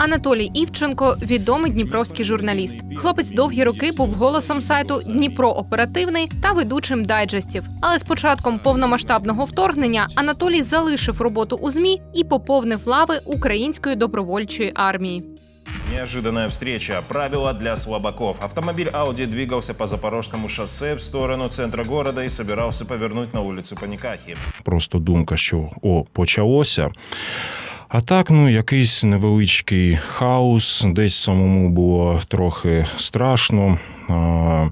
Анатолій Івченко відомий дніпровський журналіст. Хлопець довгі роки був голосом сайту Дніпро Оперативний та ведучим дайджестів. Але з початком повномасштабного вторгнення Анатолій залишив роботу у змі і поповнив лави української добровольчої армії. Неожиданная встреча. Правила для слабаков. Автомобиль Audi двигался по Запорожскому шоссе в сторону центра города и собирался повернуть на улицу Паникахи. Просто думка, що о, почалося. А так, ну, якийсь невеличкий хаос, десь самому було трохи страшно. А,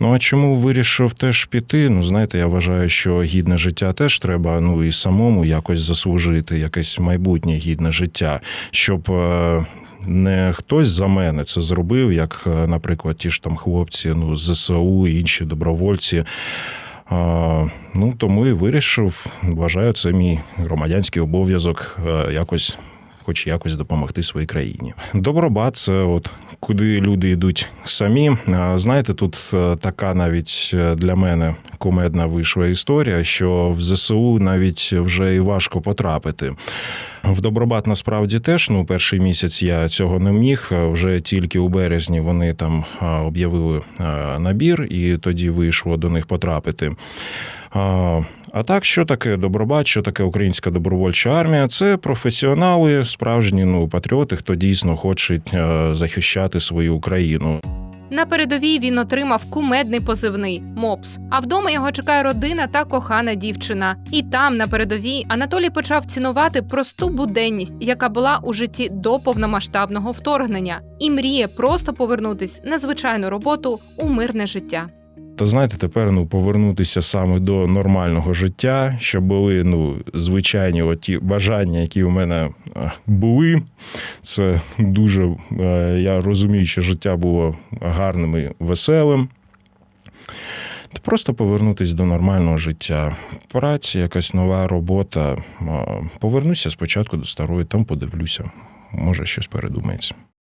ну а чому вирішив теж піти? Ну, знаєте, я вважаю, що гідне життя теж треба ну і самому якось заслужити, якесь майбутнє гідне життя, щоб. е, Не хтось за мене це зробив, як, е, наприклад, ті ж там хлопці ну, з ЗСУ і інші добровольці. Ну, тому і вирішив, вважаю, це мій громадянський обов'язок е, якось. Хоч якось допомогти своїй країні. Добробат це от куди люди йдуть самі. Знаєте, тут е, така навіть е, для мене кумедна вийшла історія, що в ЗСУ навіть вже і важко потрапити. В Добробат насправді теж ну перший місяць я цього не міг. Вже тільки у березні вони там об'явили набір, і тоді вийшло до них потрапити. А, так, що таке добробат, що таке українська добровольча армія? Це професіонали, справжні ну патріоти, хто дійсно хоче е, захищати свою Україну. На передовій він отримав кумедний позивний МОПС. А вдома його чекає родина та кохана дівчина. І там, на передовій, Анатолій почав цінувати просту буденність, яка була у житті до повномасштабного вторгнення, і мріє просто повернутись на звичайну роботу у мирне життя. Та знаєте, тепер ну повернутися саме до нормального життя, щоб були ну звичайні оті бажання, які у мене е, були. Це дуже е, я розумію, що життя було гарним і веселим. Просто повернутися до нормального життя. Праця, якась нова робота. Е, Повернуся спочатку до старої, там подивлюся. Може, щось передумається.